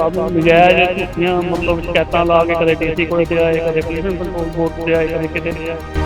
ਸਾਹਿਬ ਨੂੰ ਨਜਾਇਜ਼ ਝੂਠੀਆਂ ਮਤਲਬ ਸ਼ਿਕਾਇਤਾਂ ਲਾ ਕੇ ਕਦੇ ਡੀਸੀ ਕੋਲ ਤੇ ਆਏ ਕਦੇ ਪੁਲਿਸ ਕੰਟਰੋਲ ਬੋਰਡ ਤੇ ਆਏ ਕਦੇ ਕਿਤੇ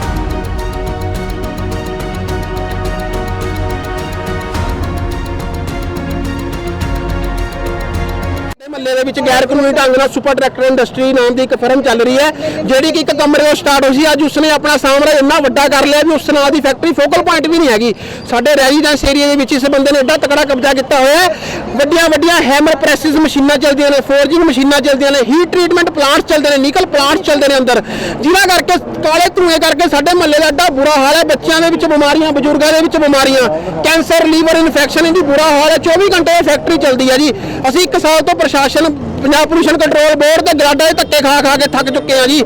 ਦੇ ਵਿੱਚ ਗੈਰ ਕਾਨੂੰਨੀ ਢੰਗ ਨਾਲ ਸੁਪਰ ਟਰੈਕਟਰ ਇੰਡਸਟਰੀ ਨਾਮ ਦੀ ਇੱਕ ਫਰਮ ਚੱਲ ਰਹੀ ਹੈ, ਜਿਹੜੀ ਕਿ ਇੱਕ ਕਮਰੇ ਤੋਂ ਸਟਾਰਟ ਹੋਈ ਸੀ, ਅੱਜ ਉਸਨੇ ਆਪਣਾ ਸਾਮਰਾਜ ਇੰਨਾ ਵੱਡਾ ਕਰ ਲਿਆ ਵੀ ਉਸ ਨਾਂ ਦੀ ਫੈਕਟਰੀ ਫੋਕਲ ਪੁਆਇੰਟ ਵੀ ਨਹੀਂ ਹੈਗੀ। ਸਾਡੇ ਰੈਜ਼ੀਡੈਂਸ ਏਰੀਆ ਦੇ ਵਿੱਚ ਇਸ ਬੰਦੇ ਨੇ ਐਡਾ ਤਕੜਾ ਕਬਜ਼ਾ ਕੀਤਾ ਹੋਇਆ ਹੈ। ਵੱਡੀਆਂ ਵੱਡੀਆਂ ਹੈਮਰ ਪ੍ਰੈਸਿਸ ਮਸ਼ੀਨਾਂ ਚੱਲਦੀਆਂ ਨੇ ਫੋਰਜਿੰਗ ਮਸ਼ੀਨਾਂ ਚੱਲਦੀਆਂ ਨੇ ਹੀਟ ਟ੍ਰੀਟਮੈਂਟ ਪਲਾਂਟਸ ਚੱਲਦੇ ਨੇ ਨਿਕਲ ਪਲਾਂਟਸ ਚੱਲਦੇ ਨੇ ਅੰਦਰ। ਜਿਨ੍ਹਾਂ ਕਰਕੇ ਕਾਲੇ ਧੂਏ ਕਰਕੇ ਸਾਡੇ ਮਹੱਲੇ ਦਾ ਐਡਾ ਬੁਰਾ ਹਾਲ ਹੈ, ਬੱਚਿਆਂ ਦੇ ਵਿੱਚ ਬਿਮਾਰੀਆਂ, ਬਜ਼ੁਰਗਾਂ ਦੇ ਵਿੱਚ ਬਿਮਾਰੀਆਂ। ਕੈਂਸਰ ਲੀਵਰ ਇਨਫੈਕਸ਼ਨ ਇਹਦੀ ਬੁਰਾ ਹਾਲ ਹੈ। 24 ਘੰਟੇ ਇਹ ਫੈਕਟਰੀ ਚੱਲਦੀ ਹੈ ਜੀ। ਅਸੀਂ ਇੱਕ ਸਾਲ ਤੋਂ ਪ੍ਰਸ਼ਾਸਨ ਪੰਜਾਬ ਪੋਲੂਸ਼ਨ ਕੰਟਰੋਲ ਬੋਰਡ ਤੇ ਗਰਾਡਾ ਦੇ ਧੱਕੇ ਖਾ ਖਾ ਕੇ ਥੱਕ ਚੁੱਕੇ ਆ ਜੀ।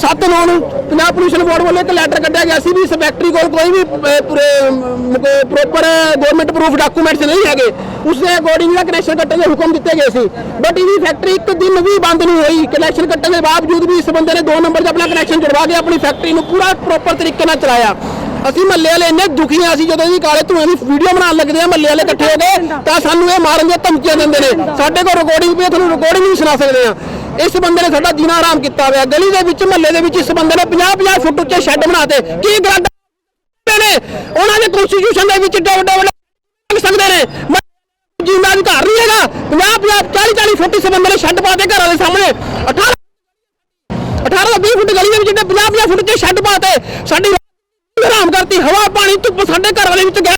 ਸੱਤ ਨੌ ਨੂੰ ਪੰਜਾਬ ਪੋਲੂਸ਼ਨ ਬੋਰਡ ਵੱਲੋਂ ਇੱਕ ਲੈਟਰ ਕੱਢਿਆ ਗਿਆ ਸੀ ਵੀ ਇਸ ਫੈਕਟਰੀ ਕੋਲ ਕੋਈ ਵੀ ਪੂਰੇ ਪ੍ਰੋਪਰ ਗਵਰਨਮੈਂਟ ਪ੍ਰੂਫ ਡਾਕੂਮੈਂਟਸ ਨਹੀਂ ਹੈਗੇ। ਉਸ ਦੇ ਅਕੋਰਡਿੰਗ ਦਾ ਕਨੈਕਸ਼ਨ ਕੱਟਣ ਦੇ ਹੁਕਮ ਦਿੱਤੇ ਗਏ ਸੀ। ਬਟ ਇਹਦੀ ਫੈਕਟਰੀ ਇੱਕ ਦਿਨ ਵੀ ਬੰਦ ਨਹੀਂ ਹੋਈ। ਕਨੈਕਸ਼ਨ ਕੱਟਣ ਦੇ ਬਾਵਜੂਦ ਵੀ ਇਸ ਬੰਦੇ ਨੇ ਦੋ ਨੰਬਰ 'ਚ ਆਪਣਾ ਕਨੈਕਸ਼ਨ ਜੁੜਵਾ ਕੇ ਆਪਣੀ ਫੈਕਟਰੀ ਨੂੰ ਪੂਰਾ ਪ੍ਰੋਪਰ ਤਰੀਕੇ ਨਾਲ ਚਲਾਇਆ। ਅਸੀਂ ਮਹੱਲੇ ਵਾਲੇ ਇੰਨੇ ਦੁਖੀ ਆ ਅਸੀਂ ਜਦੋਂ ਇਹਦੀ ਕਾਲੇ ਧੂਏ ਦੀ ਵੀਡੀਓ ਬਣਾਉਣ ਲੱਗਦੇ ਆ ਮਹੱਲੇ ਵਾਲੇ ਇਕੱਠੇ ਹੋ ਗਏ ਤਾਂ ਸਾਨੂੰ ਇਹ ਮਾਰਨ ਦੀਆਂ ਧਮਕੀਆਂ ਦਿੰਦੇ ਨੇ। ਸਾਡੇ ਕੋਲ ਰਿਕਾਰਡਿੰਗ ਵੀ ਤੁਹਾਨੂੰ ਰਿਕਾਰਡਿੰਗ ਵੀ ਸੁਣਾ ਸਕਦੇ ਆ ਇਸ ਬੰਦੇ ਨੇ ਸਾਡਾ ਜੀਣਾ ਆਰਾਮ ਕੀਤਾ ਹੋਇਆ। ਗਲੀ ਦੇ ਵਿੱਚ ਮਹੱਲੇ ਦੇ ਵਿੱਚ ਇਸ ਬੰਦੇ ਨੇ 50 50 ਫੁੱਟ ਉੱਚੇ ਸ਼ੈੱਡ ਬਣਾਤੇ ਕੀ ਗਰਾਡਾ ਨੇ? ਉਹਨਾਂ ਦੇ ਕਨਸਟੀਟਿਊਸ਼ਨ ਦੇ ਵਿੱਚ ਡੱਬ ਡੱਬ ਲੱਗ ਸਕਦੇ ਨੇ। ਜੀਣਾ ਵੀ ਨਹੀਂ ਹੈਗਾ। 50 50 40 40 ਫੁੱਟ ਇਸ ਬੰਦੇ ਨੇ ਸ਼ੈੱਡ ਪਾਤੇ ਘਰਾਂ ਦੇ ਸਾਹਮਣੇ। 18 18 ਤੋਂ 20 ਫੁੱਟ ਗਲੀ ਦੇ ਵਿੱਚ ਜਿਹੜੇ 50 50 ਫੁੱਟ ਦੇ ਸ਼ੈੱਡ ਪਾਤੇ ਸਾਡੀ ਹਰਾਮ ਕਰਤੀ ਹਵਾ ਪਾਣੀ ਧੁੱਪ ਸਾਡੇ ਘਰਾਂ ਦੇ ਵਿੱਚ ਗਏ।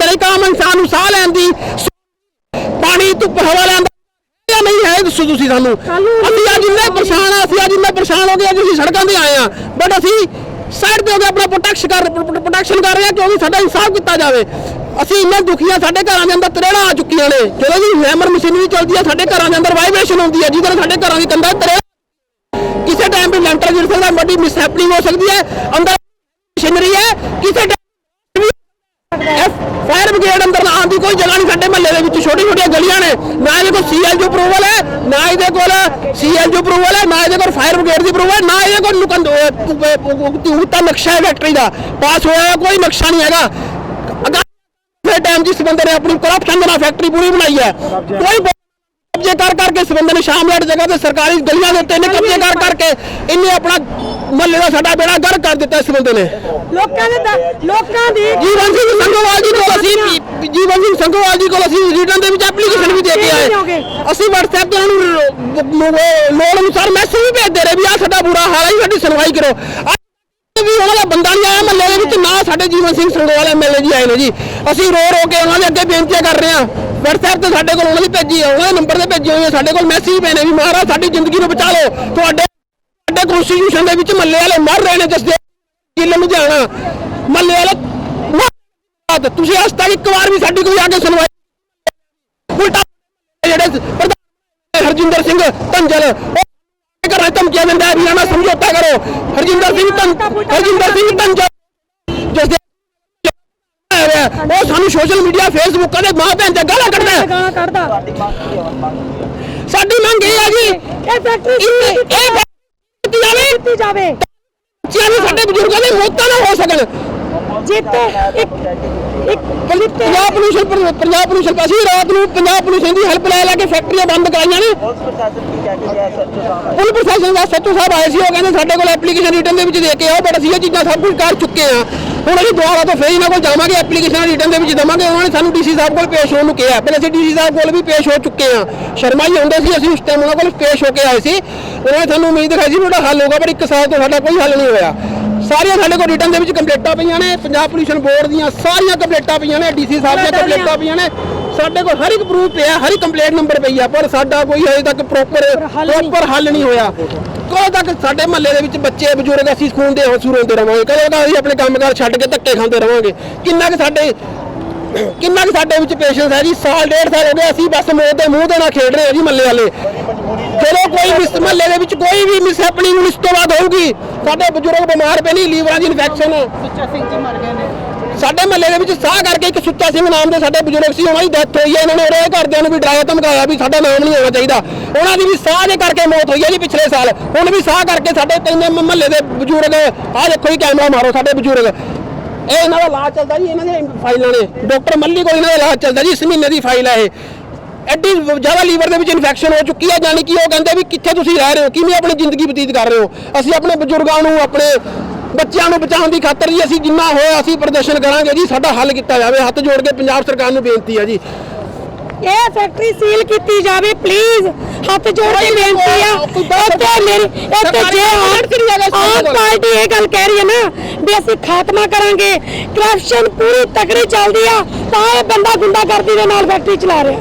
ਤੇਰੇ ਕਾਮ ਇਨਸਾਨ ਨੂੰ ਸਾਹ ਲੈਣ ਦੀ ਪਾਣੀ ਧੁੱਪ ਹਵਾ ਲੈਣ ਦਾ ਨਹੀਂ ਹੈ ਦੱਸੋ ਤੁਸੀਂ ਸਾਨੂੰ। ਅਸੀਂ ਅੱਜ ਇੰਨੇ ਪਰੇਸ਼ਾਨ ਆ ਅਸੀਂ ਅੱਜ ਇੰਨੇ ਪਰੇਸ਼ਾਨ ਹੋ ਗਏ ਅੱਜ ਅਸੀਂ ਸੜਕਾਂ ਤੇ ਆਏ ਆ। ਬਟ ਅਸੀਂ ਸਾਈਡ ਤੇ ਹੋ ਕੇ ਆਪਣਾ ਪ੍ਰੋਟੈਕਸ਼ਨ ਕਰ ਪ੍ਰੋਟੈਕਸ਼ਨ ਕਰ ਰਹੇ ਆ ਕਿਉਂਕਿ ਸਾਡਾ ਇਨਸਾਫ ਕੀਤਾ ਜਾਵੇ। ਅਸੀਂ ਇੰਨੇ ਦੁਖੀ ਆ ਸਾਡੇ ਘਰਾਂ ਦੇ ਅੰਦਰ ਤਰੇੜਾਂ ਆ ਚੁੱਕੀਆਂ ਨੇ। ਜਦੋਂ ਵੀ ਹੈਮਰ ਮਸ਼ੀਨਰੀ ਚੱਲਦੀ ਆ ਸਾਡੇ ਘਰਾਂ ਦੇ ਅੰਦਰ ਵਾਈਬ੍ਰੇਸ਼ਨ ਹੁੰਦੀ ਹੈ ਜਿਹਦੇ ਨਾਲ ਸਾਡੇ ਘਰਾਂ ਦੀ ਕੰਧਾਂ ਤਰੇੜਾਂ ਕਿਸੇ ਟਾਈਮ ਵੀ ਲੈਂਟਰ ਗਿਰ ਸਕਦਾ ਵੱਡੀ ਮਿਸ ਹੈਪਨਿੰਗ ਹੋ ਸਕਦੀ ਹੈ। ਅੰਦਰ ਕਿਸੇ ਫਾਇਰ ਬ੍ਰਿਗੇਡ ਅੰਦਰ ਆਉਣ ਦੀ ਕੋਈ ਜਗ੍ਹਾ ਨਹੀਂ, ਸਾਡੇ ਮਹੱਲੇ ਦੇ ਵਿੱਚ ਛੋਟੀ ਛੋਟੀਆਂ ਗਲੀਆਂ ਨੇ। ਨਾ ਇਹਦੇ ਕੋਲ ਸੀਐਲਜੀ ਅਪਰੂਵਲ ਹੈ, ਨਾ ਇਹਦੇ ਕੋਲ ਸੀਐਲਜੀ ਅਪਰੂਵਲ ਹੈ, ਨਾ ਇਹਦੇ ਕੋਲ ਫਾਇਰ ਬ੍ਰਿਗੇਡ ਦੀ ਅਪਰੂਵਲ ਹੈ, ਨਾ ਇਹਦੇ ਕੋਲ ਨੁਕੰਦ ਉਤਾ ਨਕਸ਼ਾ ਹੈ ਫੈਕਟਰੀ ਦਾ। ਪਾਸ ਹੋਇਆ ਕੋਈ ਨਕਸ਼ਾ ਨਹੀਂ ਹੈਗਾ। ਅਗਰ ਟਾਈਮ ਜਿਸ ਬੰਦੇ ਨੇ ਆਪਣੀ ਕਰਪਸ਼ਨ ਦੇ ਨਾਲ ਫੈਕਟਰੀ ਪੂਰੀ ਬਣਾਈ ਹੈ, ਕੋਈ ਕਬਜ਼ੇ ਕਰ ਕਰਕੇ ਇਸ ਬੰਦੇ ਨੇ ਸ਼ਾਮਲਾਟ ਜਗ੍ਹਾ ਤੇ ਸਰਕਾਰੀ ਗਲੀਆਂ ਦੇ ਉੱਤੇ ਇਹਨੇ ਕਬਜ਼ੇ ਕਰ ਕਰਕੇ ਇਹਨੇ ਆਪਣਾ ਮਹੱਲੇ ਦਾ ਸਾਡਾ ਬੇੜਾ ਗਰ ਕਰ ਦਿੱਤਾ ਇਸ ਬੰਦੇ ਨੇ। ਲੋਕਾਂ ਦੇ ਦ- ਲੋਕਾਂ ਦੀ ਜੀਵਨ ਸਿੰਘ ਸੰਗੋਵਾਲ ਜੀ ਕੋਲ ਅਸੀਂ ਜੀਵਨ ਸਿੰਘ ਸੰਗੋਵਾਲ ਜੀ ਕੋਲ ਅਸੀਂ ਰਿਟਰਨ ਦੇ ਵਿੱਚ ਐਪਲੀਕੇਸ਼ਨ ਵੀ ਦੇ ਕੇ ਆਏ। ਅਸੀਂ WhatsApp ਤੇ ਉਹਨਾਂ ਲੋੜ ਅਨੁਸਾਰ ਮੈਸੇਜ ਵੀ ਭੇਜਦੇ ਰਹੇ ਵੀ ਆ ਸਾਡਾ ਬੁਰਾ ਹਾਲ ਹੈ ਜੀ, ਸਾਡੀ ਸੁਣਵਾਈ ਕਰੋ। ਅੱਜ ਵੀ ਉਹਨਾਂ ਦਾ ਬੰਦਾ ਨਹੀਂ ਆਇਆ ਮਹੱਲੇ ਦੇ ਵਿੱਚ ਨਾ ਸਾਡੇ ਜੀਵਨ ਸਿੰਘ ਸੰਗੋਵਾਲ ਐਮਐਲਏ ਜੀ ਆਏ ਨੇ ਜੀ। ਅਸੀਂ ਰੋ ਰੋ ਕੇ ਉਹਨਾਂ ਦੇ ਅੱਗੇ ਬੇਨਤੀਆਂ ਕਰ ਰਹੇ ਹਾਂ। WhatsApp ਤੇ ਸਾਡੇ ਕੋਲ ਉਹਨਾਂ ਦੀ ਭੇਜੀ ਹੈ ਉਹਨਾਂ ਦੇ ਨੰਬਰ ਤੇ ਭੇਜੀ ਹੋਈ ਹੈ ਸਾਡੇ ਕੋਲ ਮੈਸੇਜ ਪਏ ਨੇ ਵੀ ਮਹਾਰਾਜ ਸਾਡੀ ਜ਼ਿੰਦਗੀ ਨੂੰ ਬਚਾ ਲਓ। ਤੁਹਾਡੇ ਸਾਡੇ ਕਨਸਟੀਟਿਊਸ਼ਨ ਦੇ ਵਿੱਚ ਮਹੱਲੇ ਵਾਲੇ ਮਰ ਰਹੇ ਨੇ ਜਿਸ ਦੇ ਜ਼ਿਲ੍ਹੇ ਲੁਧਿਆਣਾ ਮਹੱਲੇ ਵਾਲੇ ਤੁਸੀਂ ਅੱਜ ਤੱਕ ਇੱਕ ਵਾਰ ਵੀ ਸਾਡੀ ਕੋਈ ਆ ਕੇ ਸੁਣਵਾਈ ਉਲਟਾ ਜਿਹੜੇ ਪ੍ਰਧਾਨ ਹਰਜਿੰਦਰ ਸਿੰਘ ਧੰਜਲ ਉਹ ਘਰਾਂ ਧਮਕੀਆਂ ਦਿੰਦਾ ਵੀ ਆਣਾ ਸਮਝੌਤਾ ਕਰੋ। ਹਰਜਿੰਦਰ ਸਿੰਘ ਹਰਜਿੰਦਰ ਸਿੰਘ ਧੰਜਲ ਦੇ ਉਹ ਸਾਨੂੰ ਸੋਸ਼ਲ ਮੀਡੀਆ ਫੇਸਬੁੱਕ ਤੇ ਮਾਂ ਭੈਣ ਤੇ ਗਾਲਾਂ ਕੱਢਦਾ। ਗਾਲਾਂ ਕੱਢਦਾ। ਸਾਡੀ ਮੰਗ ਇਹ ਹੈ ਜੀ ਇਹ ਫੈਕਟਰੀ ਇਹ ਕੀਤੀ ਜਾਵੇ। ਕੀਤੀ ਜਾਵੇ। ਬੱਚਿਆਂ ਨੂੰ ਸਾਡੇ ਬਜ਼ੁਰਗਾਂ ਦੇ ਮੌਤਾਂ ਨਾ ਹੋ ਸਕਣ। ਜਿੱਤੇ ਇੱਕ ਇੱਕ ਜਿੱਤੇ ਪੰਜਾਬ ਪੋਲੂਸ਼ਨ ਪਰ- ਪੰਜਾਬ ਪੋਲੂਸ਼ਨ ਪਰ ਅਸੀਂ ਰਾਤ ਨੂੰ ਪੰਜਾਬ ਪੋਲੂਸ਼ਨ ਦੀ ਹੈਲਪ ਲੈ ਲੈ ਕੇ ਫੈਕਟਰੀਆਂ ਬੰਦ ਕਰਾਈਆਂ ਨੇ। ਪੁਲਿਸ ਪ੍ਰਸ਼ਾਸਨ ਦਾ ਸੱਚੋ ਸਾਹਿਬ ਆਏ ਸੀ ਉਹ ਕਹਿੰਦੇ ਸਾਡੇ ਕੋਲ ਐਪਲੀਕੇਸ਼ਨ ਰਿਟਰਨ ਦੇ ਵਿੱਚ ਦੇ ਕੇ ਆਓ ਬਟ ਅਸੀਂ ਇਹ ਚੀਜ਼ਾਂ ਸਭ ਕੁਝ ਕਰ ਚੁੱਕੇ ਆ ਹੁਣ ਅਸੀਂ ਦੁਆਰਾ ਤੋਂ ਫੇਰ ਇਹਨਾਂ ਕੋਲ ਜਾਵਾਂਗੇ ਐਪਲੀਕੇਸ਼ਨ ਰਿਟਰਨ ਦੇ ਵਿੱਚ ਦੇਵਾਂਗੇ। ਉਹਨਾਂ ਨੇ ਸਾਨੂੰ ਡੀਸੀ ਸਾਹਿਬ ਕੋਲ ਪੇਸ਼ ਹੋਣ ਨੂੰ ਕਿਹਾ। ਪਹਿਲੇ ਅਸੀਂ ਡੀਸੀ ਸਾਹਿਬ ਕੋਲ ਵੀ ਪੇਸ਼ ਹੋ ਚੁੱਕੇ ਆ ਸ਼ਰਮਾ ਜੀ ਹੁੰਦੇ ਸੀ ਅਸੀਂ ਉਸ ਟਾਈਮ ਉਹਨਾਂ ਕੋਲ ਪੇਸ਼ ਹੋ ਕੇ ਆਏ ਸੀ। ਉਹਨਾਂ ਨੇ ਸਾਨੂੰ ਉਮੀਦ ਦਿਖਾਈ ਸੀ ਵੀ ਉਹਦਾ ਹੱਲ ਹੋਗਾ ਪਰ ਇੱਕ ਸਾਲ ਤੋਂ ਸਾਡਾ ਕੋਈ ਹੱਲ ਨਹੀਂ ਹੋਇਆ। ਸਾਰੀਆਂ ਸਾਡੇ ਕੋਲ ਰਿਟਰਨ ਦੇ ਵਿੱਚ ਕੰਪਲੇਂਟਾਂ ਪਈਆਂ ਨੇ। ਪੰਜਾਬ ਪੋਲੂਸ਼ਨ ਬੋਰਡ ਦੀਆਂ ਸਾਰੀਆਂ ਕੰਪਲੇਂਟਾਂ ਪਈਆਂ ਨੇ। ਡੀਸੀ ਸਾਹਿਬ ਦੀਆਂ ਕੰਪਲੇਂਟਾਂ ਪਈਆਂ ਨੇ। ਸਾਡੇ ਕੋਲ ਹਰ ਇੱਕ ਪ੍ਰੂਫ ਪਿਆ ਹਰ ਇੱਕ ਕੰਪਲੇਂਟ ਨੰਬਰ ਪਈ ਆ ਪਰ ਸਾਡਾ ਕੋਈ ਹਜੇ ਤੱਕ ਪ੍ਰੋਪਰ ਪ੍ਰੋਪਰ ਹੱਲ ਨਹੀਂ ਹੋਇਆ। ਕਦੋਂ ਤੱਕ ਸਾਡੇ ਮਹੱਲੇ ਦੇ ਵਿੱਚ ਬੱਚੇ, ਬਜ਼ੁਰਗ ਅਸੀਂ ਸਕੂਨ ਦੇ ਹੰਸੂ ਰੋਂਦੇ ਰਵਾਂਗੇ। ਕਦੋਂ ਤੱਕ ਅਸੀਂ ਆਪਣੇ ਕੰਮਕਾਰ ਛੱਡ ਕੇ ਧੱਕੇ ਖਾਂਦੇ ਰਵਾਂਗੇ? ਕਿੰਨਾ ਕੁ ਸਾਡੇ, ਕਿੰਨਾ ਕੁ ਸਾਡੇ ਵਿੱਚ ਪੇਸ਼ੈਂਸ ਹੈ ਜੀ? ਸਾਲ, ਡੇਢ ਸਾਲ ਹੋ ਗਏ, ਅਸੀਂ ਬਸ ਮੌਤ ਦੇ ਮੂੰਹ ਦੇ ਨਾਲ ਖੇਡ ਰਹੇ ਹਾਂ ਜੀ ਮੱਲੇ ਵਾਲੇ। ਜਦੋਂ ਕੋਈ ਮਿਸ, ਮਹੱਲੇ ਦੇ ਵਿੱਚ ਕੋਈ ਵੀ ਮਿਸ ਹੈਪਨਿੰਗ ਇਸ ਤੋਂ ਬਾਅਦ ਹੋਊਗੀ, ਸਾਡੇ ਬਜ਼ੁਰਗ ਬਿਮਾਰ ਪਏ ਨਹੀਂ ਲੀਵਰਾਂ ਦੀ ਇਨਫੈਕਸ਼ਨ ਸਾਡੇ ਮਹੱਲੇ ਦੇ ਵਿੱਚ ਸਾਹ ਕਰਕੇ ਇੱਕ ਸੁੱਚਾ ਸਿੰਘ ਨਾਮ ਦੇ ਸਾਡੇ ਬਜ਼ੁਰਗ ਸੀ, ਉਹਨਾਂ ਦੀ ਡੈਥ ਹੋਈ ਹੈ, ਇਹਨਾਂ ਨੇ ਉਹਦੇ ਘਰਦਿਆਂ ਨੂੰ ਵੀ ਡਰਾਇਆ, ਧਮਕਾਇਆ ਵੀ ਸਾਡਾ ਨਾਮ ਨਹੀਂ ਹੋਣਾ ਚਾਹੀਦਾ। ਉਹਨਾਂ ਦੀ ਵੀ ਸਾਹ ਦੇ ਕਰਕੇ ਮੌਤ ਹੋਈ ਹੈ ਜੀ ਪਿਛਲੇ ਸਾਲ। ਹੁਣ ਵੀ ਸਾਹ ਕਰਕੇ ਸਾਡੇ ਤਿੰਨ ਮਹੱਲੇ ਦੇ ਬਜ਼ੁਰਗ, ਆਹ ਦੇਖੋ ਜੀ ਕੈਮਰਾ ਮਾਰੋ ਸਾਡੇ ਬਜ਼ੁਰਗ। ਇਹ ਇਹਨਾਂ ਦਾ ਇਲਾਜ ਚੱਲਦਾ ਜੀ, ਇਹਨਾਂ ਦੀਆਂ ਫਾਈਲਾਂ ਨੇ। ਡਾਕਟਰ ਮੱਲੀ ਕੋਲ ਇਹਨਾਂ ਦਾ ਇਲਾਜ ਚੱਲਦਾ ਜੀ, ਇਸ ਮਹੀਨੇ ਦੀ ਫਾਈਲ ਹੈ ਇਹ। ਐਡੀ ਜ਼ਿਆਦਾ ਲੀਵਰ ਦੇ ਵਿੱਚ ਇਨਫੈਕਸ਼ਨ ਹੋ ਚੁੱਕੀ ਹੈ ਜਾਨੀ ਕਿ ਉਹ ਕਹਿੰਦੇ ਵੀ ਕਿੱਥੇ ਤੁਸੀਂ ਰਹਿ ਰਹੇ ਹੋ, ਕਿਵੇਂ ਆਪਣੀ ਜ਼ਿੰਦਗੀ ਬਤੀਤ ਕਰ ਰਹੇ ਹੋ? ਅਸੀਂ ਆਪਣੇ ਬਜ਼ੁਰਗਾਂ ਨੂੰ, ਆਪਣੇ ਬੱਚਿਆਂ ਨੂੰ ਬਚਾਉਣ ਦੀ ਖਾਤਰ ਜੀ ਅਸੀਂ ਜਿੰਨਾ ਹੋਇਆ ਅਸੀਂ ਪ੍ਰਦਰਸ਼ਨ ਕਰਾਂਗੇ ਜੀ ਸਾਡਾ ਹੱਲ ਕੀਤਾ ਜਾਵੇ। ਹੱਥ ਜੋੜ ਕੇ ਪੰਜਾਬ ਸਰਕਾਰ ਨੂੰ ਬੇਨਤੀ ਹੈ ਜੀ। ਇਹ ਫੈਕਟਰੀ ਸੀਲ ਕੀਤੀ ਜਾਵੇ ਪਲੀਜ਼ ਹੱਥ ਜੋੜ ਕੇ ਬੇਨਤੀ ਆ। ਇੱਥੇ ਮੇਰੀ ਇੱਥੇ ਜੇ ਆਮ ਪਾਰਟੀ ਇਹ ਗੱਲ ਕਹਿ ਰਹੀ ਹੈ ਨਾ ਵੀ ਅਸੀਂ ਖਾਤਮਾ ਕਰਾਂਗੇ। ਕਰਪਸ਼ਨ ਪੂਰੀ ਤਕੜੀ ਚੱਲਦੀ ਆ ਤਾਂ ਇਹ ਬੰਦਾ ਗੁੰਡਾਗਰਦੀ ਦੇ ਨਾਲ ਫੈਕਟਰੀ ਚਲਾ ਰਿਹਾ।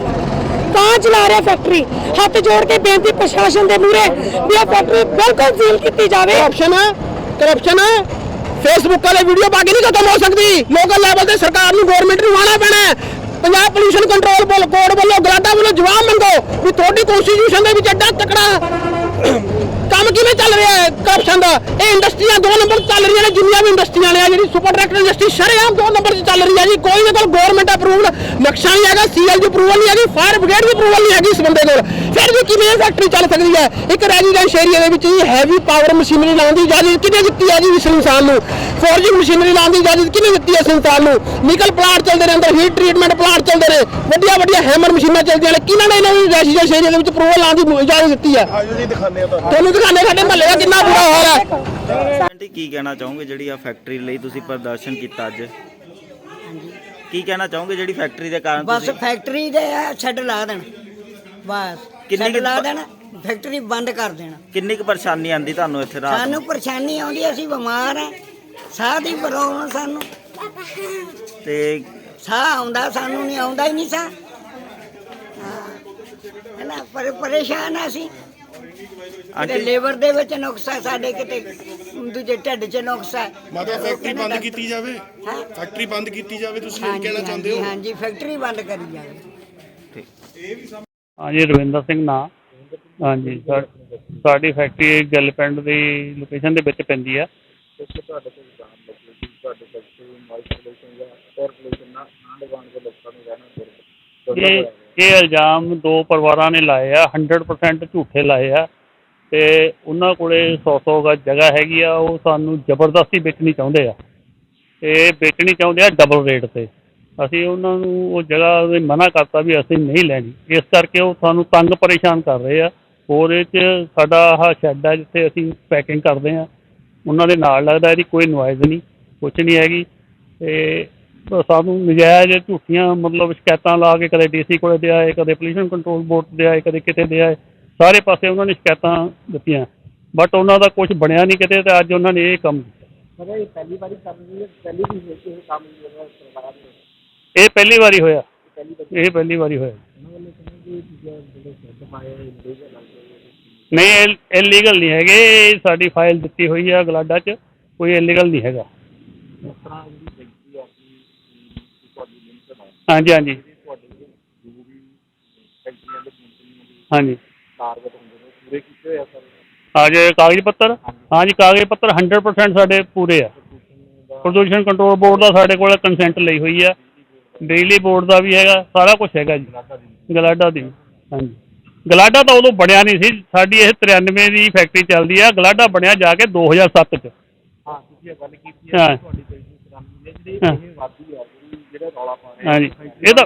ਤਾਂ ਚਲਾ ਰਿਹਾ ਫੈਕਟਰੀ। ਹੱਥ ਜੋੜ ਕੇ ਬੇਨਤੀ ਪ੍ਰਸ਼ਾਸਨ ਦੇ ਮੂਹਰੇ ਵੀ ਇਹ ਫੈਕਟਰੀ ਬਿਲਕੁਲ ਸੀਲ ਕੀਤੀ ਜਾਵੇ। ਕਰਪਸ਼ਨ ਕਰਪਸ਼ਨ ਫੇਸਬੁੱਕ ਵਾਲੇ ਵੀਡੀਓ ਪਾ ਕੇ ਨਹੀਂ ਖਤਮ ਹੋ ਸਕਦੀ। ਲੋਕਲ ਲੈਵਲ ਤੇ ਸਰਕਾਰ ਨੂੰ ਗਵਰਨਮੈਂਟ ਨੂੰ ਆਣਾ ਪੈਣਾ Punjab pollution control board ਵੱਲੋਂ ਗਲਾਡਾ ਵੱਲੋਂ ਜਵਾਬ ਮੰਗੋ। ਵੀ ਤੁਹਾਡੀ ਕਨਸਟੀਟਿਊਸ਼ਨ ਦੇ ਵਿੱਚ ਐਡਾ ਤਕੜਾ ਕੰਮ ਕਿਵੇਂ ਚੱਲ ਰਿਹਾ ਹੈ ਕਰਪਸ਼ਨ ਦਾ? ਇਹ ਇੰਡਸਟਰੀਆਂ ਦੋ ਨੰਬਰ ਚੱਲ ਰਹੀਆਂ ਨੇ, ਜਿੰਨੀਆਂ ਵੀ ਇੰਡਸਟਰੀਆਂ ਨੇ ਆਹ ਜਿਹੜੀ ਸੁਪਰ ਡਾਇਰੈਕਟਰ ਇੰਡਸਟਰੀ ਸ਼ਰੇਆਮ ਦੋ ਨੰਬਰ 'ਤੇ ਚੱਲ ਰਹੀ ਹੈ ਜੀ। ਕੋਈ ਨਾ ਕੋਲ ਗਵਰਨਮੈਂਟ ਅਪਰੂਵਡ ਨਕਸ਼ਾ ਨਹੀਂ ਹੈਗਾ ਸੀਐਲ ਦੀ ਅਪਰੂਵਲ ਨਹੀਂ ਹੈਗੀ ਫਾਇਰ ਬ੍ਰਿਗੇਡ ਦੀ ਅਪਰੂਵਲ ਨਹੀਂ ਹੈਗੀ ਇਸ ਬੰਦੇ ਕੋਲ। ਫਿਰ ਵੀ ਕਿਵੇਂ ਇਹ ਫੈਕਟਰੀ ਚੱਲ ਸਕਦੀ ਹੈ? ਇੱਕ ਰੈਜ਼ੀਡੈਂਸ ਏਰੀਆ ਦੇ ਵਿੱਚ ਜੀ ਹੈਵੀ ਪਾਵਰ ਮਸ਼ੀਨਰੀ ਲਾਉਣ ਦੀ ਇਜਾਜ਼ਤ ਕਿਹਨੇ ਦਿੱਤੀ ਹੈ ਜੀ ਇਸ ਇਨਸਾਨ ਨੂੰ? ਫੋਰਜਿੰਗ ਮਸ਼ੀਨਰੀ ਲਾਉਣ ਦੀ ਇਜਾਜ਼ਤ ਕਿਹਨੇ ਦਿੱਤੀ ਹੈ ਇਨਸਾਨ ਨੂੰ? ਨਿਕਲ ਪਲਾਂਟ ਚੱਲਦੇ ਨੇ ਅੰਦਰ ਹੀਟ ਟ੍ਰੀਟਮੈਂਟ ਪਲਾਂਟ ਚੱਲਦੇ ਨੇ ਵੱਡੀਆਂ ਵੱਡੀਆਂ ਹੈਮਰ ਮਸ਼ੀਨਾਂ ਚੱਲਦੀਆਂ ਨੇ। ਕਿਹਨਾਂ ਨੇ ਇਹਨਾਂ ਨੂੰ ਰੈਜ਼ੀਡੈਂਸ ਏਰੀਆ ਦੇ ਵਿੱਚ ਅਪਰੂਵਲ ਲਾਉਣ ਦੀ ਇਜਾਜ਼ਤ ਦਿੱਤੀ ਹੈ? ਆਜੋ ਜੀ ਦਿਖਾਣੇ ਆ ਤੁਹਾਨੂੰ। ਤੁਹਾਨੂੰ ਦਿਖਾਣੇ ਸਾਡੇ ਮਹੱਲੇ ਦਾ ਕਿੰਨਾ ਬੁਰਾ ਹਾਲ ਹੈ। ਆਂਟੀ ਕੀ ਕਹਿਣਾ ਚਾਹੋਗੇ ਜਿਹੜੀ ਆ ਫੈਕਟਰੀ ਲਈ ਤੁਸੀਂ ਪ੍ਰਦਰਸ਼ਨ ਕੀਤਾ ਅੱਜ? ਕੀ ਕਹਿਣਾ ਚਾਹੋਗੇ ਜਿਹੜੀ ਫੈਕਟਰੀ ਦੇ ਕਾਰਨ ਬਸ ਫੈਕਟਰੀ ਦੇ ਆ ਛੱਡ ਲਾ ਦੇਣ। ਬਸ। ਕਿੰਨੀ ਕੁ ਲਾ ਦੇਣ ਫੈਕਟਰੀ ਬੰਦ ਕਰ ਦੇਣਾ। ਕਿੰਨੀ ਕੁ ਪਰੇਸ਼ਾਨੀ ਆਂਦੀ ਤੁਹਾਨੂੰ ਇੱਥੇ ਰਾਤ ਸਾਨੂੰ ਪਰੇਸ਼ਾਨੀ ਆਉਂਦੀ ਅਸੀਂ ਬਿਮਾਰ ਆ। ਸਾਹ ਦੀ ਪ੍ਰੋਬਲਮ ਸਾਨੂੰ। ਤੇ ਸਾਹ ਆਉਂਦਾ ਸਾਨੂੰ ਨਹੀਂ ਆਉਂਦਾ ਹੀ ਨਹੀਂ ਸਾਹ। ਹਾਂ। ਨਾ ਪਰ ਪਰੇਸ਼ਾਨ ਆ ਅਸੀਂ। ਤੇ ਆਂਟੀ ਲੇਬਰ ਦੇ ਵਿੱਚ ਨੁਕਸਾ ਸਾਡੇ ਕਿਤੇ ਦੂਜੇ ਢਿੱਡ 'ਚ ਨੁਕਸਾ ਹੈ। ਮਾਤਾ ਫੈਕਟਰੀ ਬੰਦ ਕੀਤੀ ਜਾਵੇ? ਹੈਂ? ਫੈਕਟਰੀ ਬੰਦ ਕੀਤੀ ਜਾਵੇ ਤੁਸੀਂ ਇਹ ਕਹਿਣਾ ਚਾਹੁੰਦੇ ਹੋ? ਹਾਂਜੀ ਫੈਕਟਰੀ ਬੰਦ ਕਰੀ ਜਾਵੇ। ਹਾਂਜੀ ਰਵਿੰਦਰ ਸਿੰਘ ਨਾਂ। ਹਾਂਜੀ ਸਾ- ਸਾਡੀ ਫੈਕਟਰੀ ਗਿੱਲ ਪਿੰਡ ਦੀ ਲੋਕੇਸ਼ਨ ਦੇ ਵਿੱਚ ਪੈਂਦੀ ਆ। ਇਹ ਇਹ ਇਲਜ਼ਾਮ ਦੋ ਪਰਿਵਾਰਾਂ ਨੇ ਲਾਏ ਆ 100% ਝੂਠੇ ਲਾਏ ਆ ਤੇ ਉਹਨਾਂ ਕੋਲੇ 100-100 ਗਜ ਜਗ੍ਹਾ ਹੈਗੀ ਆ ਉਹ ਸਾਨੂੰ ਜ਼ਬਰਦਸਤੀ ਵੇਚਣੀ ਚਾਹੁੰਦੇ ਆ। ਤੇ ਵੇਚਣੀ ਚਾਹੁੰਦੇ ਆ ਡਬਲ ਰੇਟ ਤੇ। ਅਸੀਂ ਉਹਨਾਂ ਨੂੰ ਉਹ ਜਗ੍ਹਾ ਦੇ ਮਨਾ ਕਰਤਾ ਵੀ ਅਸੀਂ ਨਹੀਂ ਲੈਣੀ। ਇਸ ਕਰਕੇ ਉਹ ਸਾਨੂੰ ਤੰਗ ਪਰੇਸ਼ਾਨ ਕਰ ਰਹੇ ਆ। ਹੋਰ ਇਹ 'ਚ ਸਾਡਾ ਆਹ ਸ਼ੈੱਡ ਆ ਜਿੱਥੇ ਅਸੀਂ ਪੈਕਿੰਗ ਕਰਦੇ ਆ। ਉਹਨਾਂ ਦੇ ਨਾਲ ਲੱਗਦਾ ਇਹਦੀ ਕੋਈ ਨੁਆਇਜ਼ ਨਹੀਂ ਕੁਛ ਨਹੀਂ ਹੈਗੀ। ਤੇ ਸਾਨੂੰ ਨਜਾਇਜ਼ ਝੂਠੀਆਂ ਮਤਲਬ ਸ਼ਿਕਾਇਤਾਂ ਲਾ ਕੇ ਕਦੇ ਡੀਸੀ ਕੋਲੇ ਦੇ ਆਏ ਕਦੇ ਪੋਲੂਸ਼ਨ ਕੰਟਰੋਲ ਬੋਰਡ ਦੇ ਆਏ ਕਦੇ ਕਿਤੇ ਦੇ ਆਏ ਸਾਰੇ ਪਾਸੇ ਉਹਨਾਂ ਨੇ ਸ਼ਿਕਾਇਤਾਂ ਦਿੱਤੀਆਂ। ਬਟ ਉਹਨਾਂ ਦਾ ਕੁਝ ਬਣਿਆ ਨਹੀਂ ਕਿਤੇ ਤੇ ਅੱਜ ਉਹਨਾਂ ਨੇ ਇਹ ਕੰਮ ਕੀਤਾ। ਇਹ ਪਹਿਲੀ ਵਾਰੀ ਹੋਇਆ। ਇਹ ਪਹਿਲੀ ਵਾਰੀ। ਹੋਇਆ। ਨਹੀਂ ਇਲੀਗਲ ਨਹੀਂ ਹੈਗੇ, ਇਹ ਸਾਡੀ ਫਾਈਲ ਦਿੱਤੀ ਹੋਈ ਆ ਗਲਾਡਾ 'ਚ, ਕੋਈ ਇਲੀਗਲ ਨਹੀਂ ਹੈਗਾ। ਹਾਂਜੀ ਹਾਂਜੀ। ਹਾਂਜੀ। ਅੱਜ ਕਾਗਜ਼ ਪੱਤਰ? ਹਾਂਜੀ, ਕਾਗਜ਼ ਪੱਤਰ 100% ਸਾਡੇ ਪੂਰੇ ਆ। ਪ੍ਰਦੂਸ਼ਣ ਕੰਟਰੋਲ ਬੋਰਡ ਦਾ ਸਾਡੇ ਕੋਲ ਕੰਸੈਂਟ ਲਈ ਹੋਈ ਆ। ਬਿਜਲੀ ਬੋਰਡ ਦਾ ਵੀ ਹੈਗਾ, ਸਾਰਾ ਕੁਝ ਹੈਗਾ ਜੀ। ਗਲਾਡਾ ਦੀ ਹਾਂਜੀ। ਗਲਾਡਾ ਤਾਂ ਉਦੋਂ ਬਣਿਆ ਨਹੀਂ ਸੀ। ਸਾਡੀ ਇਹ 93 ਦੀ ਫੈਕਟਰੀ ਚੱਲਦੀ ਆ। ਗਲਾਡਾ ਬਣਿਆ ਜਾ ਕੇ 2007 ਚ। ਹਾਂ ਤੁਸੀਂ ਗੱਲ ਕੀਤੀ ਹੈ। ਤੁਹਾਡੀ ਹਾਂਜੀ। ਇਹ ਤਾਂ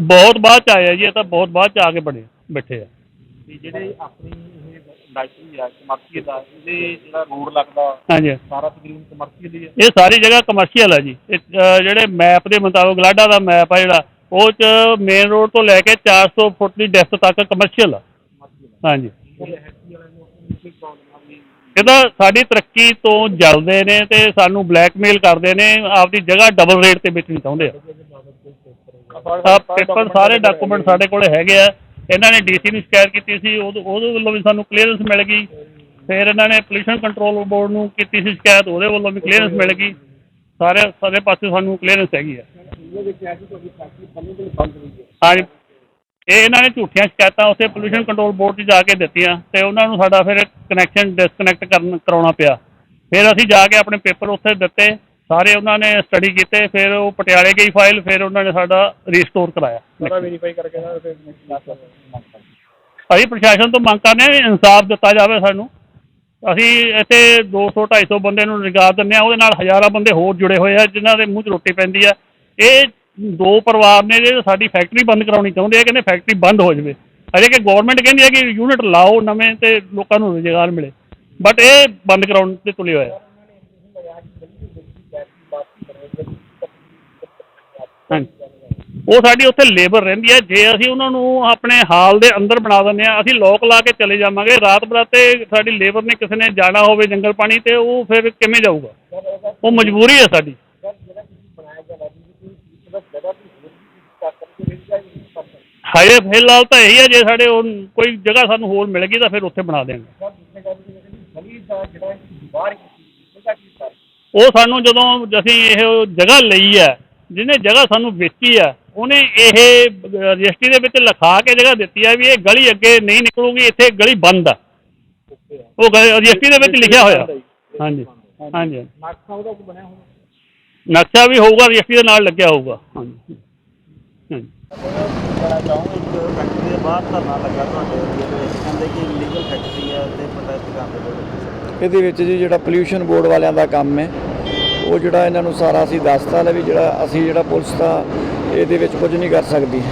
ਬਹੁਤ ਬਾਅਦ ਚ ਆਇਆ ਜੀ ਇਹ ਤਾਂ ਬਹੁਤ ਬਾਅਦ ਚ ਆ ਕੇ ਬਣੇ ਬੈਠੇ ਆ। ਜਿਹੜੇ ਆਪਣੀ ਇਹ ਇੰਡਸਟਰੀ ਆ ਕਮਰਸ਼ੀਅਲ ਦਾ ਇਹਦੇ ਜਿਹੜਾ ਰੋਡ ਲੱਗਦਾ ਹਾਂਜੀ। ਸਾਰਾ ਤਕਰੀਬਨ ਕਮਰਸ਼ੀਅਲ ਹੀ ਹੈ ਇਹ ਸਾਰੀ ਜਗ੍ਹਾ ਕਮਰਸ਼ੀਅਲ ਆ ਜੀ। ਇਹ, ਜਿਹੜੇ ਮੈਪ ਦੇ ਮੁਤਾਬਕ ਗਲਾਡਾ ਦਾ ਮੈਪ ਆ ਜਿਹੜਾ ਉਹ ਚ ਮੇਨ ਰੋਡ ਤੋਂ ਲੈ ਕੇ 400 ਫੁੱਟ ਦੀ ਡੈਪਥ ਤੱਕ ਕਮਰਸ਼ੀਅਲ ਆ। ਹਾਂਜੀ। ਇਹਦਾ ਸਾਡੀ ਤਰੱਕੀ ਤੋਂ ਜਲਦੇ ਨੇ ਤੇ ਸਾਨੂੰ ਬਲੈਕਮੇਲ ਕਰਦੇ ਨੇ, ਆਪਦੀ ਜਗ੍ਹਾ ਡਬਲ ਰੇਟ ਤੇ ਵੇਚਣੀ ਚਾਹੁੰਦੇ ਆ। ਪੇਪਰ ਸਾਰੇ ਡਾਕੂਮੈਂਟ ਸਾਡੇ ਕੋਲ ਹੈਗੇ ਆ। ਇਹਨਾਂ ਨੇ ਡੀਸੀ ਨੂੰ ਸ਼ਿਕਾਇਤ ਕੀਤੀ ਸੀ ਉਹਦੇ ਉਹਦੇ ਵੱਲੋਂ ਵੀ ਸਾਨੂੰ ਕਲੀਅਰੈਂਸ ਮਿਲ ਗਈ। ਫਿਰ ਇਹਨਾਂ ਨੇ ਪੋਲੂਸ਼ਨ ਕੰਟਰੋਲ ਬੋਰਡ ਨੂੰ ਕੀਤੀ ਸੀ ਸ਼ਿਕਾਇਤ, ਉਹਦੇ ਵੱਲੋਂ ਵੀ ਕਲੀਅਰੈਂਸ ਮਿਲ ਗਈ। ਸਾਰੇ ਸਾਰੇ ਪਾਸੇ ਸਾਨੂੰ ਕਲੀਅਰੈਂਸ ਹੈਗੀ ਆ। ਹਾਂਜੀ। ਇਹ ਇਹਨਾਂ ਨੇ ਝੂਠੀਆਂ ਸ਼ਿਕਾਇਤਾਂ ਉੱਥੇ ਪੋਲੂਸ਼ਨ ਕੰਟਰੋਲ ਬੋਰਡ 'ਚ ਜਾ ਕੇ ਦਿੱਤੀਆਂ ਤੇ ਉਹਨਾਂ ਨੂੰ ਸਾਡਾ ਫਿਰ ਕਨੈਕਸ਼ਨ ਡਿਸਕਨੈਕਟ ਕਰਨ ਕਰਾਉਣਾ ਪਿਆ। ਫਿਰ ਅਸੀਂ ਜਾ ਕੇ ਆਪਣੇ ਪੇਪਰ ਉੱਥੇ ਦਿੱਤੇ ਸਾਰੇ ਉਹਨਾਂ ਨੇ ਸਟੱਡੀ ਕੀਤੇ ਫਿਰ ਉਹ ਪਟਿਆਲੇ ਗਈ ਫਾਈਲ ਫਿਰ ਉਹਨਾਂ ਨੇ ਸਾਡਾ ਰੀਸਟੋਰ ਕਰਾਇਆ। ਸਾਰਾ ਵੈਰੀਫਾਈ ਕਰਕੇ ਨਾ ਫਿਰ ਅਸੀਂ ਪ੍ਰਸ਼ਾਸਨ ਤੋਂ ਮੰਗ ਕਰਨੇ ਆ ਇਨਸਾਫ ਦਿੱਤਾ ਜਾਵੇ ਸਾਨੂੰ। ਅਸੀਂ ਇੱਥੇ 200 250 ਬੰਦੇ ਨੂੰ ਰੁਜ਼ਗਾਰ ਦਿੰਦੇ ਹਾਂ, ਉਹਦੇ ਨਾਲ ਹਜ਼ਾਰਾਂ ਬੰਦੇ ਹੋਰ ਜੁੜੇ ਹੋਏ ਆ, ਜਿਨ੍ਹਾਂ ਦੇ ਮੂੰਹ 'ਚ ਰੋਟੀ ਪੈਂਦੀ ਆ। ਇਹ ਦੋ ਪਰਿਵਾਰ ਨੇ ਜਿਹੜੇ ਸਾਡੀ ਫੈਕਟਰੀ ਬੰਦ ਕਰਾਉਣੀ ਚਾਹੁੰਦੇ ਆ ਕਹਿੰਦੇ ਫੈਕਟਰੀ ਬੰਦ ਹੋ ਜਾਵੇ। ਅਜੇ ਕਿ ਗਵਰਨਮੈਂਟ ਕਹਿੰਦੀ ਹੈ ਕਿ ਯੂਨਿਟ ਲਾਓ ਨਵੇਂ ਤੇ ਲੋਕਾਂ ਨੂੰ ਰੁਜ਼ਗਾਰ ਮਿਲੇ। ਬਟ ਇਹ ਬੰਦ ਕਰਾਉਣ ਤੇ ਤੁਲੇ ਹੋਇਆ ਹਾਂਜੀ। ਉਹ ਸਾਡੀ ਉੱਥੇ ਲੇਬਰ ਰਹਿੰਦੀ ਹੈ। ਜੇ ਅਸੀਂ ਉਹਨਾਂ ਨੂੰ ਆਪਣੇ ਹਾਲ ਦੇ ਅੰਦਰ ਬਣਾ ਦਿੰਦੇ ਹਾਂ, ਅਸੀਂ ਲੋਕ ਲਾ ਕੇ ਚਲੇ ਜਾਵਾਂਗੇ। ਰਾਤ ਬਰਾਤੇ ਸਾਡੀ ਲੇਬਰ ਨੇ ਕਿਸੇ ਨੇ ਜਾਣਾ ਹੋਵੇ ਜੰਗਲ ਪਾਣੀ ਤੇ, ਉਹ ਫਿਰ ਕਿਵੇਂ ਜਾਊਗਾ? ਉਹ ਮਜਬੂਰੀ ਹੈ ਸਾਡੀ। ਹਜੇ ਫਿਲਹਾਲ ਤਾਂ ਇਹੀ ਹੈ, ਜੇ ਸਾਡੇ ਉਹ ਕੋਈ ਜਗ੍ਹਾ ਸਾਨੂੰ ਹੋਰ ਮਿਲ ਗਈ ਤਾਂ ਫਿਰ ਉੱਥੇ ਬਣਾ ਦੇਵਾਂਗੇ ਉਹ ਸਾਨੂੰ ਜਦੋਂ ਅਸੀਂ ਇਹ ਜਗ੍ਹਾ ਲਈ ਹੈ, ਜਿਹਨੇ ਜਗ੍ਹਾ ਸਾਨੂੰ ਵੇਚੀ ਹੈ ਉਹਨੇ ਇਹ ਰਜਿਸਟਰੀ ਦੇ ਵਿੱਚ ਲਿਖਾ ਕੇ ਜਗ੍ਹਾ ਦਿੱਤੀ ਹੈ ਵੀ ਇਹ ਗਲੀ ਅੱਗੇ ਨਹੀਂ ਨਿਕਲੂਗੀ, ਇੱਥੇ ਗਲੀ ਬੰਦ ਆ। ਉਹ ਰਜਿਸਟਰੀ ਦੇ ਵਿੱਚ ਲਿਖਿਆ ਹੋਇਆ। ਹਾਂਜੀ ਹਾਂਜੀ ਨਕਸ਼ਾ ਉਹਦਾ ਬਣਿਆ ਹੋਣਾ ਨਕਸ਼ਾ ਵੀ ਹੋਊਗਾ, ਰਜਿਸਟਰੀ ਦੇ ਨਾਲ ਲੱਗਿਆ ਹੋਊਗਾ। ਹਾਂਜੀ ਹਾਂਜੀ। ਕਹਿਣਾ ਚਾਹੂੰਗਾ ਇੱਕ ਫੈਕਟਰੀ ਦੇ ਬਾਹਰ ਧਰਨਾ ਲੱਗਾ ਤੁਹਾਡੇ ਕਹਿੰਦੇ ਕਿ ਇਲੀਗਲ ਫੈਕਟਰੀ ਹੈ ਤੇ ਪ੍ਰੋਟੈਸਟ ਕਰਦੇ ਇਹਦੇ ਵਿੱਚ ਜੀ ਜਿਹੜਾ ਪੋਲਿਊਸ਼ਨ ਬੋਰਡ ਵਾਲਿਆਂ ਦਾ ਕੰਮ ਹੈ, ਉਹ ਜਿਹੜਾ ਇਹਨਾਂ ਨੂੰ ਸਾਰਾ ਅਸੀਂ ਦੱਸਤਾ ਲੈ ਵੀ ਜਿਹੜਾ ਅਸੀਂ ਜਿਹੜਾ ਪੁਲਿਸ ਦਾ ਇਹਦੇ ਵਿੱਚ ਕੁਝ ਨਹੀਂ ਕਰ ਸਕਦੀ।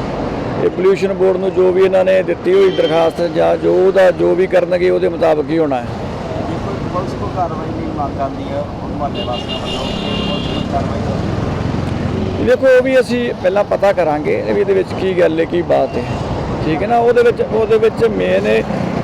ਇਹ ਪੋਲਿਊਸ਼ਨ ਬੋਰਡ ਨੂੰ ਜੋ ਵੀ ਇਹਨਾਂ ਨੇ ਦਿੱਤੀ ਹੋਈ ਦਰਖਾਸਤ ਜਾਂ ਜੋ ਉਹਦਾ ਜੋ ਵੀ ਕਰਨਗੇ ਉਹਦੇ ਮੁਤਾਬਕ ਹੀ ਹੋਣਾ ਹੈ। ਜੇ ਕੋਈ ਪੁਲਿਸ ਕੋ ਕਾਰਵਾਈ ਦੀ ਮੰਗ ਆਉਂਦੀ ਹੈ ਉਹ ਮਹੱਲੇ ਵਾਸੀਆਂ ਵੱਲੋਂ ਕਿ ਪੁਲਿਸ ਕੋਈ ਕਾਰਵਾਈ ਕਰਦੀ ਦੇਖੋ ਉਹ ਵੀ ਅਸੀਂ ਪਹਿਲਾਂ ਪਤਾ ਕਰਾਂਗੇ ਵੀ ਇਹਦੇ ਵਿੱਚ ਕੀ ਗੱਲ ਹੈ ਕੀ ਬਾਤ ਹੈ। ਠੀਕ ਹੈ ਨਾ ਉਹਦੇ ਵਿੱਚ ਉਹਦੇ ਵਿੱਚ ਮੇਨ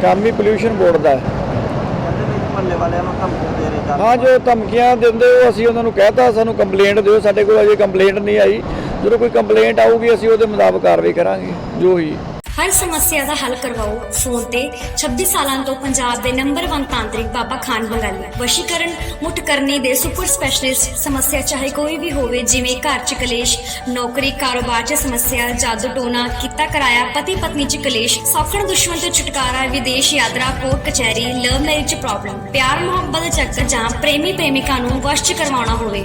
ਕੰਮ ਹੀ ਪੋਲਿਊਸ਼ਨ ਬੋਰਡ ਦਾ ਹੈ। ਕਹਿੰਦੇ ਵੀ ਮਹੱਲੇ ਵਾਲਿਆਂ ਨੂੰ ਧਮਕੀਆਂ ਦੇ ਰਹੇ ਜਾਣ ਹਾਂ ਜੋ ਧਮਕੀਆਂ ਦਿੰਦੇ ਉਹ ਅਸੀਂ ਉਹਨਾਂ ਨੂੰ ਕਹਿਤਾ ਸਾਨੂੰ ਕੰਪਲੇਂਟ ਦਿਓ ਸਾਡੇ ਕੋਲ ਅਜੇ ਕੰਪਲੇਂਟ ਨਹੀਂ ਆਈ। ਜਦੋਂ ਕੋਈ ਕੰਪਲੇਂਟ ਆਊਗੀ, ਅਸੀਂ ਉਹਦੇ ਮੁਤਾਬਕ ਕਾਰਵਾਈ ਕਰਾਂਗੇ, ਜੋ ਹੀ ਹਰ ਸਮੱਸਿਆ ਦਾ ਹੱਲ ਕਰਵਾਓ। ਫੋਨ ਤੇ 26 ਸਾਲਾਂ ਤੋਂ ਪੰਜਾਬ ਦੇ ਨੰਬਰ 1 ਤਾਂਤਰਿਕ ਬਾਬਾ ਖਾਨ ਬੰਗਾਲੀ। ਵਸ਼ੀਕਰਨ ਮੁੱਠ ਕਰਨੀ ਦੇ ਸੁਪਰ ਸਪੈਸ਼ਲਿਸਟ ਸਮੱਸਿਆ ਚਾਹੇ ਕੋਈ ਵੀ ਹੋਵੇ, ਜਿਵੇਂ ਘਰ ਚ ਕਲੇਸ਼, ਨੌਕਰੀ, ਕਾਰੋਬਾਰ ਚ ਸਮੱਸਿਆ, ਜਾਦੂ ਟੋਨਾ ਕੀਤਾ ਕਰਾਇਆ, ਪਤੀ ਪਤਨੀ ਚ ਕਲੇਸ਼, ਸੌਖਣ ਦੁਸ਼ਮਣ ਤੋਂ ਛੁਟਕਾਰਾ, ਵਿਦੇਸ਼ ਯਾਤਰਾ, ਕੋਰਟ ਕਚਹਿਰੀ ਲਵ ਮੈਰਿਜ ਪ੍ਰੋਬਲਮ ਪਿਆਰ ਮੁਹੱਬਤ ਚੱਕਰ ਜਾਂ ਪ੍ਰੇਮੀ ਪ੍ਰੇਮਿਕਾ ਨੂੰ ਵਸ਼ ਚ ਕਰਵਾਉਣਾ ਹੋਵੇ